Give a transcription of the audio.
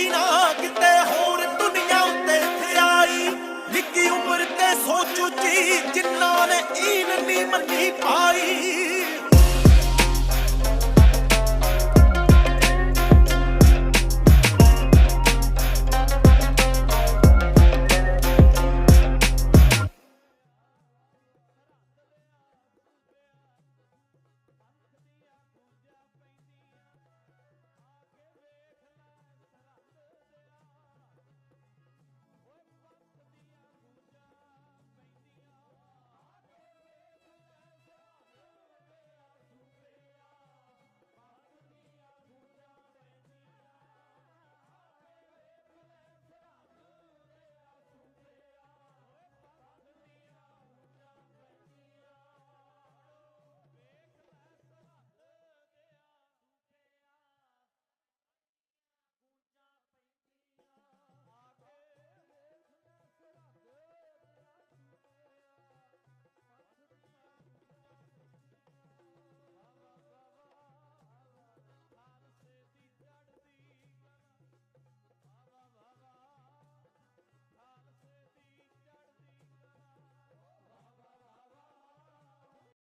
ਕਦੀ ਨਾ ਕਿਤੇ ਹੋਰ ਦੁਨੀਆ ਉੱਤੇ ਆਈ। ਨਿੱਕੀ ਉਮਰ ਤੇ ਸੋਚੂ ਜੀ ਜਿੰਨਾ ਨੇ ਈਨ ਨੀ ਮੰਨੀ ਪਾਈ।